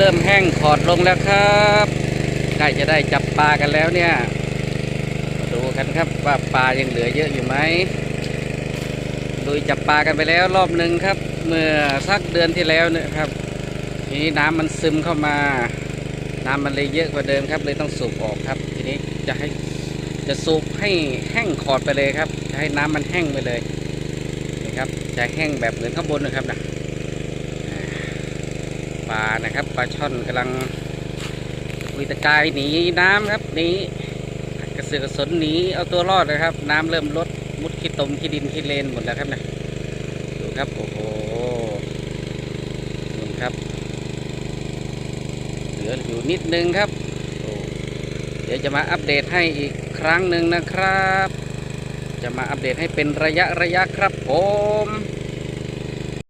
ริ่มแห้งขอดลงแล้วครับใกล้จะได้จับปลากันแล้วเนี่ย ดูกันครับว่าปลายังเหลือเยอะอยู่ไหมลุยจับปลากันไปแล้วรอบหนึ่งครับ เมื่อสักเดือนที่แล้วเนี่ยครับทีนี้น้ำมันซึมเข้ามา น้ำมันเลยเยอะกว่าเดิมครับ เลยต้องสูบออกครับ ทีนี้จะให้จะสูบให้แห้งขอดไปเลยครับจะให้น้ำมันแห้งไปเลยนี่ครับจะแห้งแบบเหมือนข้างบนนะครับนะ ปลานะครับปลาช่อนกำลังวิตะกายหนีน้ำครับหนีกระสือกระสนหนีเอาตัวรอดนะครับ น้ำเริ่มลดมุดขี้ตมขี้ดินขี้เลนหมดแล้วครับนะดูครับโอ้โหนี่ครับ เหลืออยู่นิดนึงครับเดี๋ยวจะมาอัปเดตให้อีกครั้งหนึ่งนะครับ จะมาอัปเดตให้เป็นระยะระยะครับผม